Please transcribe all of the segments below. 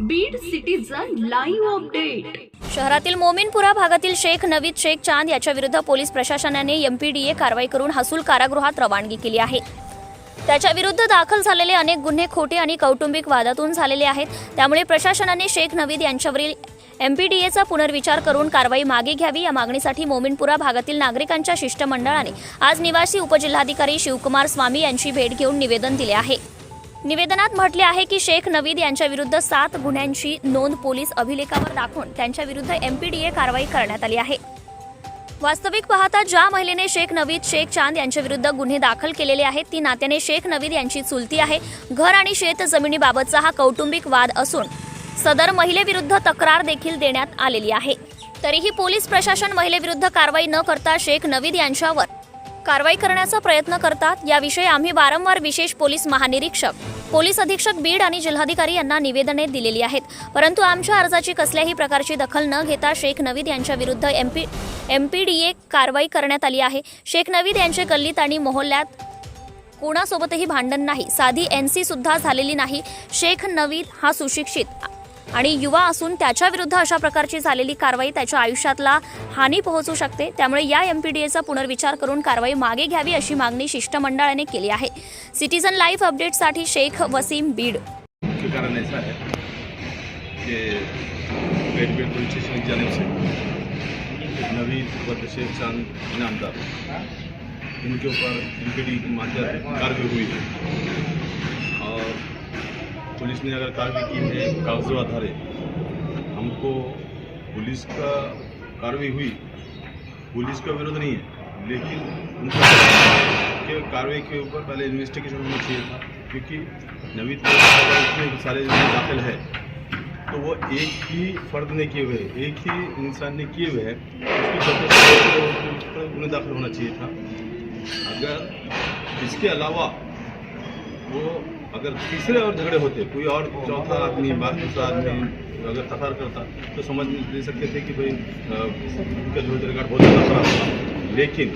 Beed citizen live update शहरातील मोमीनपुरा भागातील शेख नवीद शेख चांद याच्या विरुद्ध पोलीस प्रशासनाने एमपीडीए कारवाई करून हसूल कारागृहात रवानगी केली आहे. त्याच्या विरुद्ध दाखल झालेले अनेक गुन्हे खोटे आणि कौटुंबिक वादातून झालेले आहेत. त्यामुळे प्रशासनाने शेख नवीद यांच्यावरील एमपीडीएचा पुनर्विचार करून कारवाई मागे घ्यावी या मागणीसाठी मोमीनपुरा भागातील नागरिकांच्या शिष्टमंडळाने आज निवासी उपजिल्हाधिकारी शिवकुमार स्वामी यांची भेट घेऊन निवेदन दिले आहे. निवेदनात म्हटले आहे की शेख नवीद यांच्या विरुद्ध सात गुन्ह्यांची नोंद पोलीस अभिलेखावर दाखवून त्यांच्या विरुद्ध एमपीडीए कारवाई करण्यात आली आहे. वास्तविक पाहता ज्या महिलेने शेख नवीद शेख चांद यांच्या विरुद्ध गुन्हे दाखल केलेले आहेत ती नात्याने शेख नवीद यांची चुलती आहे. घर आणि शेत जमिनीबाबतचा हा कौटुंबिक वाद असून सदर महिलेविरुद्ध तक्रार देखील देण्यात आलेली आहे. तरीही पोलीस प्रशासन महिलेविरुद्ध कारवाई न करता शेख नवीद यांच्यावर कारवाई करण्याचा प्रयत्न करतात याविषयी आम्ही वारंवार विशेष पोलीस महानिरीक्षक पोलीस अधीक्षक बीड आणि जिल्हाधिकारी यांना निवेदने दिलेली आहेत. परंतु आमच्या अर्जाची कसल्याही प्रकारची दखल न घेता शेख नवीद यांच्या विरुद्ध एमपी एमपीडीए कारवाई करण्यात आली आहे. शेख नवीद यांचे गल्लीत आणि मोहल्ल्यात कोणासोबतही भांडण नाही. साधी एन सी सुद्धा झालेली नाही. शेख नवीद हा सुशिक्षित आणि युवा असून त्याच्या विरुद्ध अशा प्रकारची झालेली कारवाई त्याच्या आयुष्यातला हानी पोहोचू शकते. त्यामुळे या एमपीडीएचा पुनर्विचार करून कारवाई मागे घ्यावी अशी मागणी शिष्टमंडळाने केली आहे. सिटीजन लाईव्ह अपडेटसाठी शेख वसीम बीड. शेख चांद इनामदार इनके ऊपर इनके माध्यम कार्रवाई हुई है और पुलिस ने अगर कार्रवाई की है कागजों आधारे हमको पुलिस का कार्रवाई हुई, पुलिस का विरोध नहीं है, लेकिन उनका के कार्रवाई के ऊपर पहले इन्वेस्टिगेशन होना चाहिए था, क्योंकि नवीन इतने सारे दाखिल है। तो वो एक ही फर्द ने किए हुए एक ही इंसान ने किए हुए हैं, उसकी उसके दाखिल होना चाहिए था। अगर इसके अलावा वो अगर तीसरे और झगड़े होते, कोई और चौथा आदमी दूसरा आदमी अगर तकरार करता तो समझ ले सकते थे कि भाई उनका जो रिकॉर्ड बहुत ज़्यादा खराब हुआ लेकिन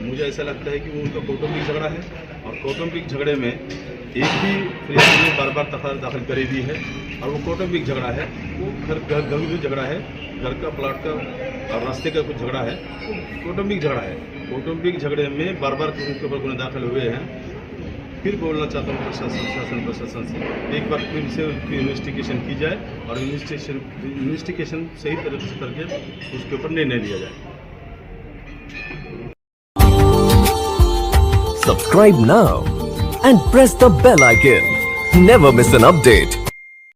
मुझे ऐसा लगता है कि वो उनका कौटुंबिक झगड़ा है और कौटुंबिक झगड़े में एक ही फरियाद ने बार बार तकरार दाखिल करी हुई है और वो कौटुंबिक झगड़ा है। वो घर घर घरेलू झगड़ा है, घर का प्लाट का और रास्ते का कुछ झगड़ा है। कौटुंबिक झगड़ा है। कौटुंबिक झगड़े में बार बार उनके ऊपर गुना दाखिल हुए हैं। फिर बोलना चाहता हूँ प्रशासन शासन प्रशासन से। एक बार फिर से उसकी इन्वेस्टिगेशन की जाए और इन्वेस्टिगेशन इन्वेस्टिगेशन सही तरह से करके उसके ऊपर निर्णय लिया जाए। Subscribe now and press the bell icon Never miss an update.